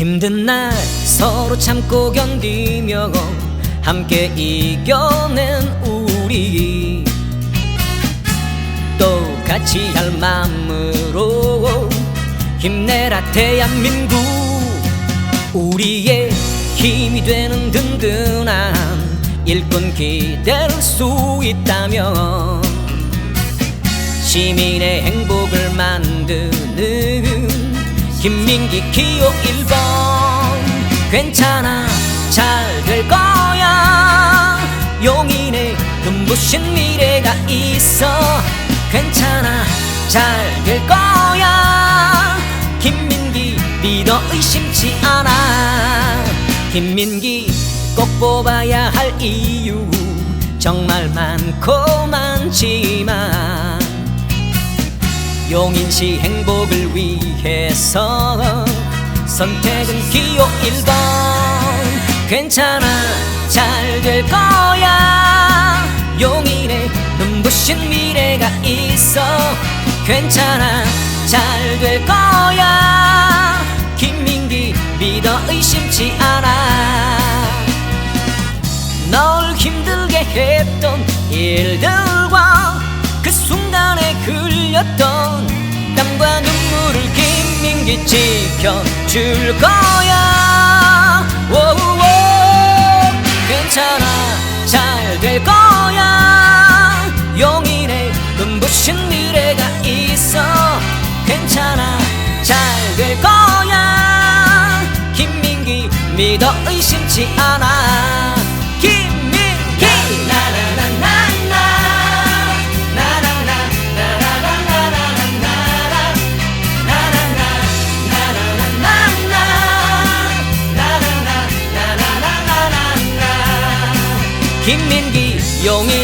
힘든 날 서로 참고 견디며 함께 이겨낸 우리. 똑같이 할 마음으로 힘내라 대한민국. 우리의 힘이 되는 든든한 일꾼 기댈 수 있다면 시민의 행복을 만드는 김민기 기호 1번. 괜찮아 잘 될 거야. 용인의 눈부신 미래가 있어. 괜찮아 잘 될 거야. 김민기 믿어 의심치 않아. 김민기 꼭 뽑아야 할 이유 정말 많고 많지만 용인시 행복을 위해서 선택은 기호 1번 괜찮아 잘 될 거야. 용인에 눈부신 미래가 있어 괜찮아 잘 될 거야. 김민기 믿어 의심치 않아. 널 힘들게 했던 순간에 흘렸던 땀과 눈물을 김민기 지켜줄 거야. 오오. 괜찮아. 잘 될 거야. 용인에 눈부신 미래가 있어. 괜찮아. 잘 될 거야. 김민기 믿어 의심치 않아 拼命地用力